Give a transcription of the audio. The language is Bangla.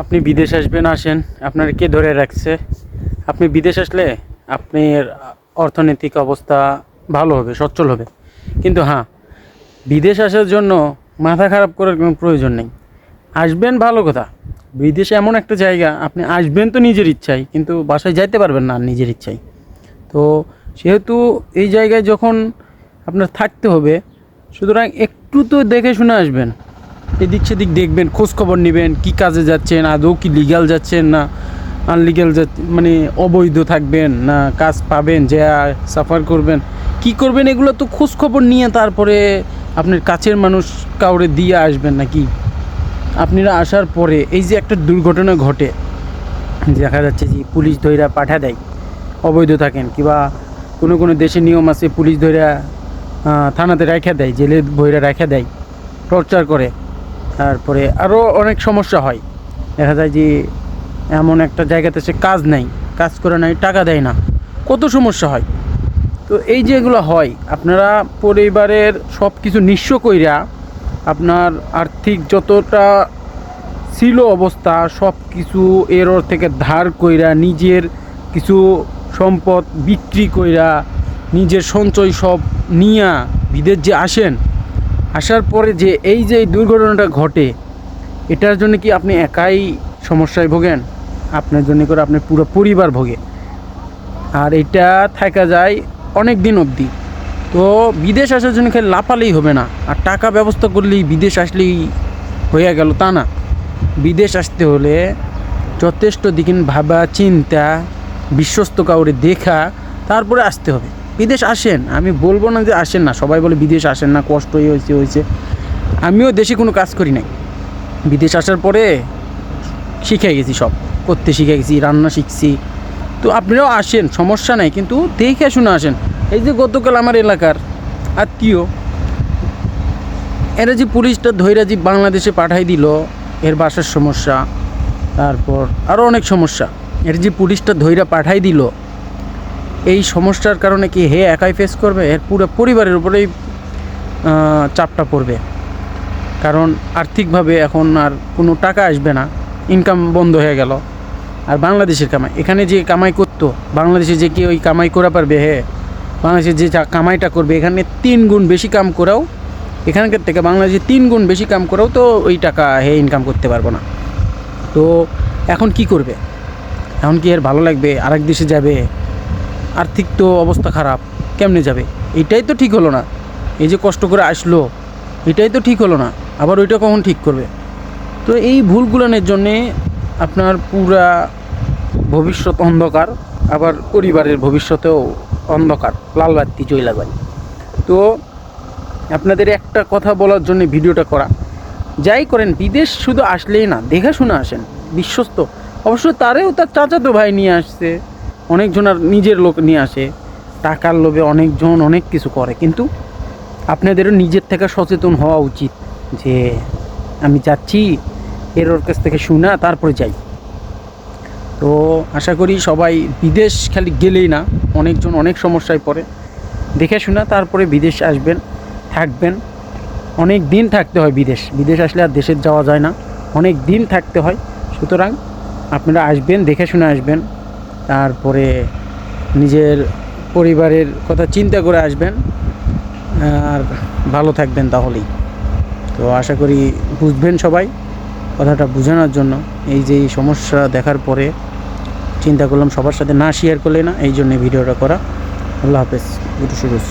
আপনি বিদেশ আসবেন, আসেন। আপনার কে ধরে রাখছে? আপনি বিদেশ আসলে আপনার অর্থনৈতিক অবস্থা ভালো হবে, সচ্ছল হবে। কিন্তু হ্যাঁ বিদেশ আসার জন্য মাথা খারাপ করার কোনো প্রয়োজন নেই। আসবেন ভালো কথা। বিদেশে এমন একটা জায়গা, আপনি আসবেন তো নিজের ইচ্ছায়, কিন্তু বাসায় যাইতে পারবেন না নিজের ইচ্ছায়। তো সেহেতু এই জায়গায় যখন আপনার থাকতে হবে, সুতরাং একটু তো দেখে শুনে আসবেন। এদিক সেদিক দেখবেন খোঁজখবর নেবেন কী কাজে যাচ্ছেন আদৌ কি লিগ্যাল যাচ্ছেন না আনলিগ্যাল মানে অবৈধ থাকবেন না কাজ পাবেন যে সাফার করবেন। কি করবেন এগুলো তো খোঁজখবর নিয়ে তারপরে আপনার কাছের মানুষ কাউরে দিয়ে আসবেন নাকি? আপনারা আসার পরে এই যে একটা দুর্ঘটনা ঘটে দেখা যাচ্ছে যে পুলিশ ধইরা পাঠা দেয় অবৈধ থাকেন কিবা কোনো কোনো দেশে নিয়ম আছে পুলিশ আহ, থানাতে রেখে দেয় জেলে বইরা রেখে দেয় টর্চার করে। তারপরে আরও অনেক সমস্যা হয়। দেখা যায় যে এমন একটা জায়গাতে সে কাজ নেই, কাজ করে নাই, টাকা দেয় না। কত সমস্যা হয়। তো এই যে এগুলো হয়, আপনারা পরিবারের সব কিছু নিঃস্ব কইরা আপনার আর্থিক যতটা ছিল অবস্থা সব কিছু এর থেকে ধার কইরা, নিজের কিছু সম্পদ বিক্রি কইরা, নিজের সঞ্চয় সব নিয়া বিদেশ যে আসেন আসার পরে যে এই যে দুর্ঘটনাটা ঘটে, এটার জন্য কি আপনি একাই সমস্যায় ভোগেন? আপনার জন্য করে আপনার পুরো পরিবার ভোগে। আর এটা থাকা যায় অনেক দিন অবধি। তো বিদেশ আসার জন্য খালি লাফালেই হবে না। আর টাকা ব্যবস্থা করলেই বিদেশ আসলেই হয়ে গেল তা না। বিদেশ আসতে হলে যথেষ্ট দিকিন ভাবা, চিন্তা, বিশ্বস্ত কাউরে দেখা, তারপরে আসতে হবে। বিদেশ আসেন, আমি বলব না যে আসেন না, সবাই বলে বিদেশ আসেন না, কষ্ট হয়েছে হয়েছে। আমিও দেশে কোনো কাজ করি নাই। বিদেশ আসার পরে শিখে গেছি সব, করতে শিখে গেছি, রান্না শিখছি। তো আপনারাও আসেন, সমস্যা নাই, কিন্তু দেখে শুনে আসেন। এই যে গতকাল আমার এলাকার আত্মীয়, এরা যে পুলিশটা ধৈরা যে বাংলাদেশে পাঠাই দিল, এর বাসার সমস্যা, তারপর আরও অনেক সমস্যা। এর যে পুলিশটা ধৈরা পাঠাই দিল এই সমস্যার কারণে কি হে একাই ফেস করবে? এর পুরো পরিবারের উপরেই চাপটা পড়বে। কারণ আর্থিকভাবে এখন আর কোনো টাকা আসবে না। ইনকাম বন্ধ হয়ে গেল। আর বাংলাদেশের কামাই, এখানে যে কামাই করতো, বাংলাদেশে যে কি ওই কামাই করা পারবে? হে, বাংলাদেশে যে কামাইটা করবে, এখানে তিন গুণ বেশি কাম করাও, এখানকার থেকে বাংলাদেশে তিন গুণ বেশি কাম করাও তো ওই টাকা হে ইনকাম করতে পারব না। তো এখন কি করবে? এখন কি এর ভালো লাগবে? আরেক দেশে যাবে? আর্থিক তো অবস্থা খারাপ, কেমনে যাবে? এটাই তো ঠিক হলো না। এই যে কষ্ট করে আসলো, এটাই তো ঠিক হলো না। আবার ওইটা কখন ঠিক করবে? তো এই ভুলগুলানের জন্যে আপনার পুরা ভবিষ্যৎ অন্ধকার, আবার পরিবারের ভবিষ্যতেও অন্ধকার, লাল বাতি চইলা তো আপনাদের একটা কথা বলার জন্য ভিডিওটা করা। যাই করেন, বিদেশ শুধু আসলেই না দেখে শুনে আসেন, বিশ্বস্ত। অবশ্য তারেও তার চাচাতো ভাই নিয়ে আসছে। অনেকজন আর নিজের লোক নিয়ে আসে, টাকার লোভে অনেকজন অনেক কিছু করে। কিন্তু আপনাদেরও নিজের থেকে সচেতন হওয়া উচিত যে আমি যাচ্ছি এর ওর কাছ থেকে শুনা তারপরে যাই। তো আশা করি সবাই বিদেশ খালি গেলেই না, অনেকজন অনেক সমস্যায় পড়ে। দেখে শোনা তারপরে বিদেশ আসবেন, থাকবেন। অনেক দিন থাকতে হয় বিদেশ বিদেশ আসলে আর দেশের যাওয়া যায় না। অনেক দিন থাকতে হয়। সুতরাং আপনারা আসবেন, দেখে শুনে আসবেন। তারপরে নিজের পরিবারের কথা চিন্তা করে আসবেন, আর ভালো থাকবেন তাহলেই। তো আশা করি বুঝবেন সবাই কথাটা বোঝানোর জন্য। এই যে সমস্যা দেখার পরে চিন্তা করলাম সবার সাথে না শেয়ার করলে না, এই জন্যে ভিডিওটা করা। আল্লাহ হাফেজ গুটু সুরুজ